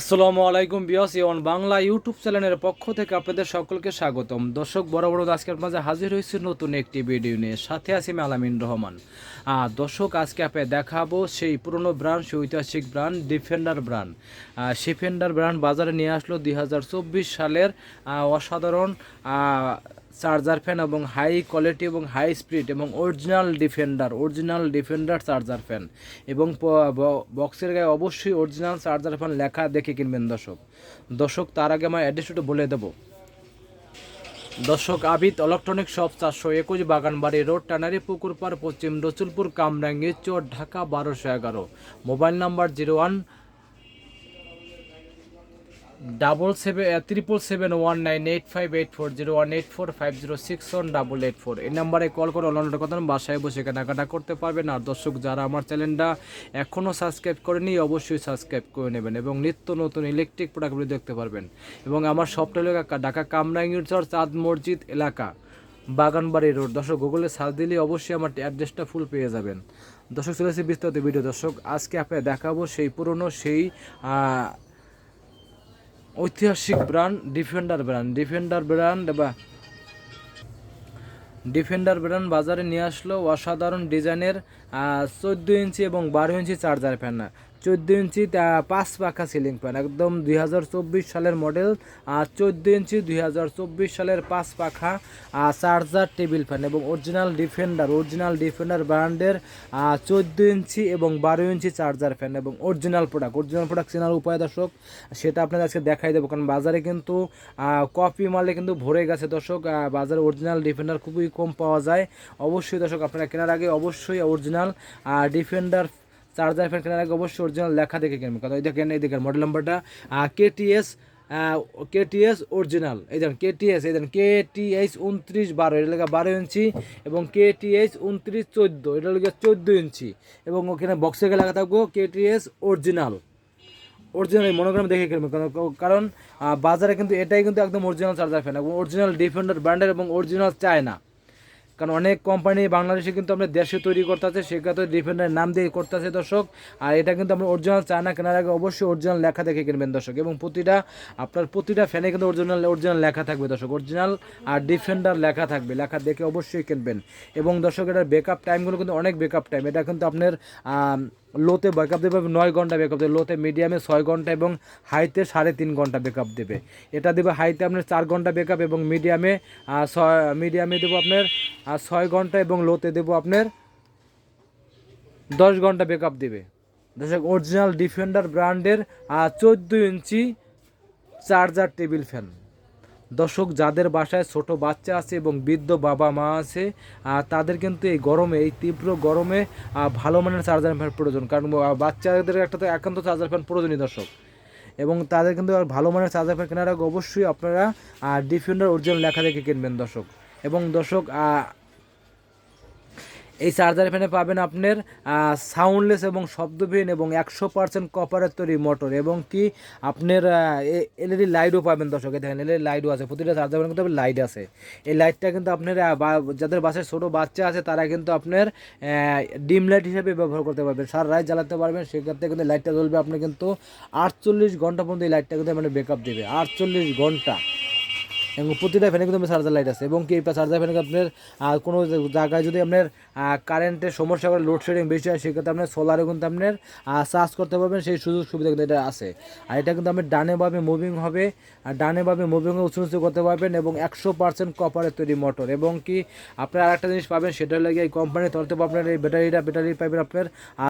আসসালামু আলাইকুম বিয়াস ইয়ন বাংলা ইউটিউব চ্যানেলের পক্ষ থেকে আপনাদের সকলকে স্বাগতম। দর্শক বড় বড় আজকের মাঝে হাজির হয়েছে নতুন একটি ভিডিও নিয়ে। সাথে আছি আলামিন রহমান। আহ, দর্শক আজকে আপনি দেখাবো সেই পুরনো ব্র্যান্ড সেই ঐতিহাসিক brand Defender brand. Defender brand বাজারে নিয়ে আসলো দুই হাজার চব্বিশ সালের অসাধারণ চার্জার ফ্যান এবং হাই কোয়ালিটি এবং হাই স্পিড এবং original Defender original Defender charger fan. এবং বক্সের গায়ে অবশ্যই অরিজিনাল চার্জার ফ্যান লেখা দেখে কিনবেন দর্শক। দর্শক, তার আগে আমার অ্যাড্রেসটা বলে দেবো। দর্শক, আবিদ ইলেকট্রনিক শপ চারশো একুশ বাগানবাড়ি রোড টানারি পুকুর পুকুরপাড় পশ্চিম রসুলপুর, কামরাঙ্গি, চোর, ঢাকা বারোশো এগারো। Mobile number zero one double seven triple seven one nine eight five eight four zero one eight four five zero six one double eight four এই নাম্বারে কল করে অনলাইনে কথা বাসায় বসে কেনাকাটা করতে পারবেন। আর দর্শক যারা আমার চ্যানেলটা এখনও সাবস্ক্রাইব করেনি, অবশ্যই সাবস্ক্রাইব করে নেবেন এবং নিত্য নতুন ইলেকট্রিক প্রোডাক্টগুলি দেখতে পারবেন। এবং আমার সবটা এলাকা ঢাকা কামরাঙ্গীর চর চাঁদ মসজিদ এলাকা, বাগানবাড়ি রোড। দর্শক গুগলে সার্চ দিলে অবশ্যই আমার অ্যাড্রেসটা ফুল পেয়ে যাবেন। দর্শক চলেছে বিস্তারিত ভিডিও দর্শক, আজকে আপনাকে দেখাবো সেই পুরনো, সেই ঐতিহাসিক brand Defender brand Defender brand বা ডিফেন্ডার ব্র্যান্ড বাজারে নিয়ে আসলো অসাধারণ ডিজাইনের চোদ্দ ইঞ্চি এবং বারো ইঞ্চি চার্জার ফ্যান। চোদ্দ ইঞ্চি পাঁচ পাখা সিলিং ফ্যান একদম দুই হাজার চব্বিশ সালের মডেল আর চোদ্দ ইঞ্চি, দুই হাজার চব্বিশ সালের পাঁচ পাখা চার্জার টেবিল ফ্যান এবং অরিজিনাল ডিফেন্ডার অরিজিনাল ডিফেন্ডার ব্র্যান্ডের চোদ্দ ইঞ্চি এবং বারো ইঞ্চি চার্জার ফ্যান এবং অরিজিনাল প্রোডাক্ট অরিজিনাল প্রোডাক্ট চেনার উপায় দর্শক, সেটা আপনাদের আজকে দেখাই দেবো, কারণ বাজারে কিন্তু কপি মালে কিন্তু ভরে গেছে দর্শক বাজারে অরিজিনাল ডিফেন্ডার খুবই কম পাওয়া যায়। অবশ্যই দর্শক, আপনারা কেনার আগে অবশ্যই অরিজিনাল ডিফেন্ডার চার্জার ফ্যান কেনার আগে অবশ্যই অরিজিনাল লেখা দেখে কিনবেন কথা দেখেন, এই দেখেন মডেল নাম্বারটা কেটিএস কেটিএস অরিজিনাল এই দেখেন কেটিএস এই দেখেন কেটিএস উনত্রিশ বারো, এটা লেখা বারো ইঞ্চি, এবং কেটিএস উনত্রিশ চোদ্দ, এটা লেখা চোদ্দ ইঞ্চি। এবং ওখানে বক্সে লেখা থাকব কেটিএস অরিজিনাল অরিজিনাল এই মনোগ্রাম দেখে কিনবেন কারণ- বাজারে কিন্তু এটাই কিন্তু একদম অরিজিনাল চার্জার ফ্যান এবং অরিজিনাল ডিফেন্ডার ব্র্যান্ডের এবং অরিজিনাল চায় না কারণ অনেক কোম্পানি বাংলাদেশে কিন্তু আমরা দেশে তৈরি করতেছে, সেক্ষেত্রে ডিফেন্ডার নাম দিয়ে করতেছে দর্শক। আর এটা কিন্তু আমরা অরিজিনাল চায়না কেনার আগে অবশ্যই অরিজিনাল লেখা দেখে কিনবেন দর্শক। এবং প্রতিটা, আপনার প্রতিটা ফ্যানে কিন্তু অরিজিনাল অরিজিনাল লেখা থাকবে দর্শক। অরিজিনাল আর ডিফেন্ডার লেখা থাকবে, লেখা দেখে অবশ্যই কিনবেন। এবং দর্শক, এটার বেকআপ টাইমগুলো কিন্তু অনেক বেকআপ টাইম এটা কিন্তু আপনার লোতে ব্যাকআপ দেবে নয় ঘণ্টা ব্যাকআপ দেবে। লোতে মিডিয়ামে ছয় ঘণ্টা এবং হাইতে সাড়ে তিন ঘণ্টা ব্যাকআপ দেবে। এটা দেবে হাইতে আপনার চার ঘণ্টা ব্যাকআপ এবং মিডিয়ামে ছয় মিডিয়ামে দেবো আপনার ছয় ঘণ্টা এবং লোতে দেবো আপনার দশ ঘণ্টা ব্যাকআপ দেবে। দর্শক অরিজিনাল ডিফেন্ডার ব্র্যান্ডের চোদ্দ ইঞ্চি চার্জার টেবিল ফ্যান দর্শক, যাদের বাসায় ছোট বাচ্চা আছে এবং বৃদ্ধ বাবা মা আছে তাদের কিন্তু এই গরমে, এই তীব্র গরমে ভালো মানের চার্জার ফ্যান প্রয়োজন। কারণ বাচ্চাদের একটা তো একান্ত চার্জার ফ্যান প্রয়োজনীয় দর্শক। এবং তাদের কিন্তু ভালো মানের চার্জার ফ্যান কেনার আগে অবশ্যই আপনারা ডিফেন্ডার অরিজিনাল লেখা দেখে কিনবেন দর্শক। এবং দর্শক এই চার্জার ফ্যানে পাবেন আপনার সাউন্ডলেস এবং শব্দবিহীন এবং একশো পার্সেন্ট কপারের তৈরি মোটর এবং কি আপনার এলইডি লাইটও পাবেন দর্শক। দেখেন এলইডি লাইটও আছে। প্রতিটা চার্জার ফ্যানে কিন্তু লাইট আছে। এই লাইটটা কিন্তু আপনার যাদের বাসায় ছোটো বাচ্চা আছে, তারা কিন্তু আপনার ডিম লাইট হিসেবে ব্যবহার করতে পারবেন। সারা রাত জ্বালাতে পারবেন। সেক্ষেত্রে কিন্তু লাইটটা জ্বলবে আপনি কিন্তু আটচল্লিশ ঘণ্টা পর্যন্ত এই লাইটটা কিন্তু মানে ব্যাকআপ দেবে। আটচল্লিশ ঘণ্টা। এবং প্রতিটা ফ্যানে কিন্তু চার্জার লাইট আছে। এবং কি চার্জার ফ্যানে আপনার কোনো জায়গায় যদি আপনার কারেন্টের সমস্যা করে লোডশেডিং বেশি হয়, সেক্ষেত্রে আপনার সোলারে কিন্তু আপনার চার্জ করতে পারবেন, সেই সুযোগ সুবিধা কিন্তু এটা আছে। আর এটা কিন্তু আপনার ডানে ভাবে মুভিং হবে, আর ডানে ভাবে মুভিং উঁচু নিচু করতে পারবেন এবং একশো পার্সেন্ট কপারের তৈরি মোটর এবং কি, আপনার আরেকটা জিনিস পাবেন, সেটা লাগে এই কোম্পানির তরফ থেকে আপনার এই ব্যাটারিটা ব্যাটারি পাবেন আপনার